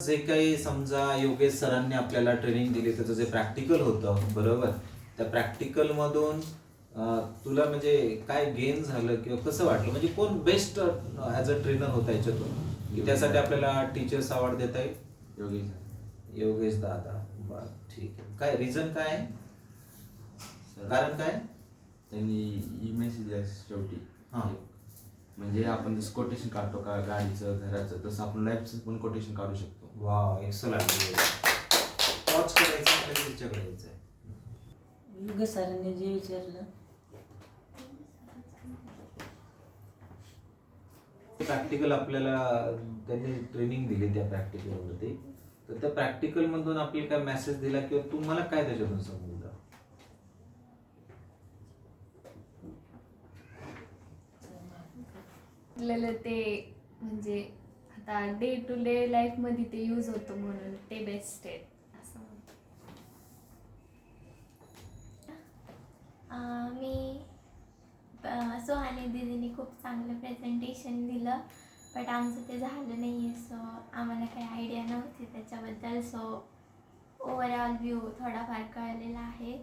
जे काही समजा योगेश सरांनी आपल्याला ट्रेनिंग दिली त्याचं जे प्रॅक्टिकल होतं बरोबर? त्या प्रॅक्टिकल मधून तुला म्हणजे काय गेन झालं किंवा कसं वाटलं? म्हणजे कोण बेस्ट ॲज अ ट्रेनर होता याच्यातून? की त्यासाठी आपल्याला टीचर्स अवॉर्ड देता येईल? योगेश योगेश दादा. बर ठीक आहे. काय रिझन काय आहे? कारण काय? त्यांनी इमेज दिला शेवटी. हा. म्हणजे आपण जसं कोटेशन काढतो का गाडीचं घराचं तसं आपण लाईफचं पण कोटेशन काढू शकतो. वा एक्सलंट टॉच करायचं आपल्याला आहे युग सरांनी जे विचारलं. प्रॅक्टिकल आपल्याला त्यांनी ट्रेनिंग दिली त्या प्रॅक्टिकल वरती. तर त्या प्रॅक्टिकल मधून आपल्याला काय मेसेज दिला किंवा तुम्हाला काय त्याच्यातून समजलं? आपल्याला ते म्हणजे आता डे टू डे लाईफमध्ये ते यूज होतं म्हणून ते बेस्ट आहे. असं म्हणतो. मी सोहानी दिदीने खूप चांगलं प्रेझेंटेशन दिलं बट आमचं ते झालं नाही आहे सो आम्हाला काही आयडिया नव्हती त्याच्याबद्दल. सो ओवरऑल व्ह्यू थोडाफार कळलेला आहे.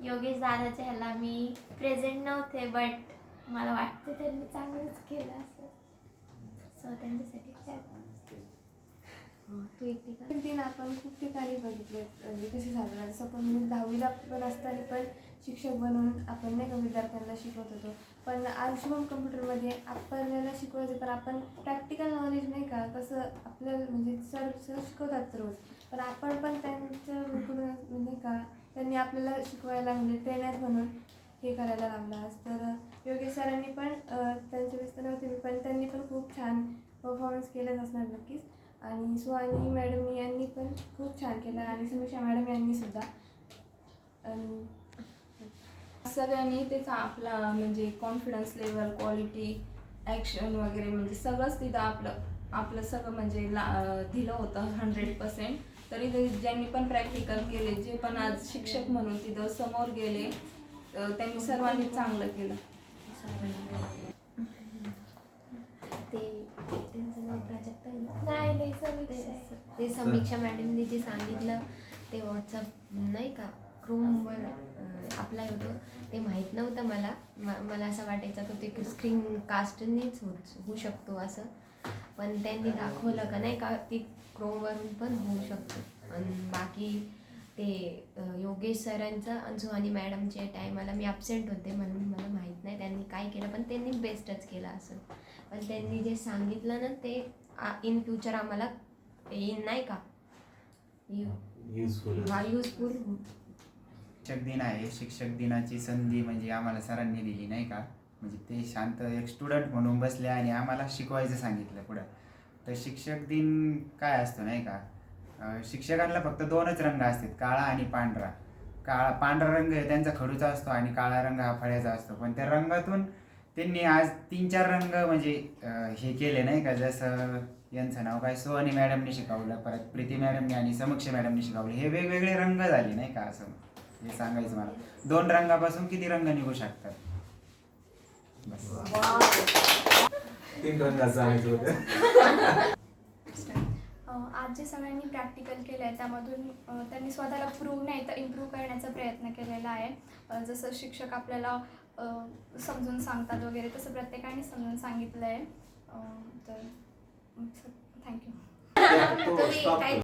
योगेश दादाच्या ह्याला मी प्रेझेंट नव्हते बट मला वाटतं त्यांनी चांगलंच केलं असं सो त्यांच्यासाठी काय हो, तू एकटी दिन आपण खूप ठिकाणी बघितले म्हणजे कसे झालं जसं पण मी दहावीला पण असताना पण शिक्षक बनून आपण नाही का विद्यार्थ्यांना शिकवत होतो. पण आयुष्यमान कम्प्युटरमध्ये आपल्याला शिकवायचं पण आपण प्रॅक्टिकल नॉलेज नाही का कसं आपल्याला म्हणजे सर सर शिकवतात रोज. पण आपण पण त्यांच्याकडून म्हणजे का त्यांनी आपल्याला शिकवायला म्हणजे ट्रेनर म्हणून हे करायला लागला. तर सरांनी पण त्यांचे त्यांच्या व्यस्त नव्हते मी पण त्यांनी पण खूप छान परफॉर्मन्स केलंच असणार नक्कीच. आणि सुहानी मॅडम यांनी पण खूप छान केलं आणि समीक्षा मॅडम यांनी सुद्धा. सगळ्यांनी त्याचा आपला म्हणजे कॉन्फिडन्स लेवल क्वालिटी ॲक्शन वगैरे म्हणजे सगळंच तिथं आपलं आपलं सगळं म्हणजे ला दिलं होतं हंड्रेड पर्सेंट तरी ते ज्यांनी पण प्रॅक्टिकल केले जे पण आज शिक्षक म्हणून तिथं समोर गेले त्यांनी सर्वांनी चांगलं केलं. ते नाही नाही समीक्षा ते- समीक्षा मॅडमने जे सांगितलं ते व्हॉट्सअप नाही का क्रोमवर अप्लाय होतं. ते माहीत नव्हतं मला. मला असं वाटायचं की ते स्क्रीन कास्टनेच हो होऊ शकतो असं. पण त्यांनी दाखवलं का नाही का ती क्रोमवरून पण होऊ शकतो. आणि बाकी ते योगेश सरांचं आणि सुहानी मॅडमच्या टायमाला मी ॲबसेंट होते म्हणून मला माहीत नाही. केलं पण त्यांनी बेस्टच केलं असं. पण त्यांनी जे सांगितलं ना ते इन फ्युचर आम्हाला येईन नाही का? युजफुल हा युजफुल शिक्षक दिन आहे. शिक्षक दिनाची संधी म्हणजे आम्हाला सरांनी दिली नाही का? म्हणजे ते शांत एक स्टुडंट म्हणून बसले आणि आम्हाला शिकवायचं सांगितलं पुढं. तर शिक्षक दिन काय असतो नाही का? शिक्षकांना फक्त दोनच रंग असतात काळा आणि पांढरा. काळा पांढरा रंग हे त्यांचा खडूचा असतो आणि काळा रंग हा फळ्याचा असतो. पण त्या रंगातून त्यांनी आज तीन चार रंग म्हणजे अं, हे केले नाही का? जसं यांचं नाव काय? सोहनी मॅडमनी शिकवलं परत प्रीती मॅडमनी आणि समक्ष मॅडमनी शिकवलं. हे वेगवेगळे रंग झाले नाही का असं? हे सांगायचं मला. दोन रंगापासून किती रंग निघू शकतात? बस. तीन रंगाचं सांगायचं होतं. अं, आज जे सगळ्यांनी प्रॅक्टिकल केलं आहे त्यामधून अं, त्यांनी स्वतःला प्रूव्ह नाही तर इम्प्रूव्ह करण्याचा प्रयत्न केलेला आहे. अं, जसं शिक्षक आपल्याला समजून सांगतात वगैरे तसं प्रत्येकाने समजून सांगितलं आहे तर थँक्यू. तुम्ही काय